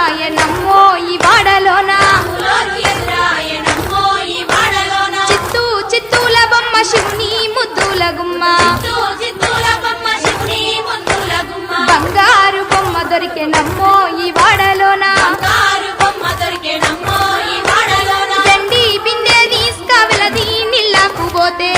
ఎదురాయనమ్మో ఈ వాడలోన? చిత్తూల బొమ్మ శివుని ముద్దుల గుమ్మ. బంగారు బొమ్మ దొరికెనమ్మో ఈ వాడలోన? వెండి బిందె తీసుక వెలది పోతే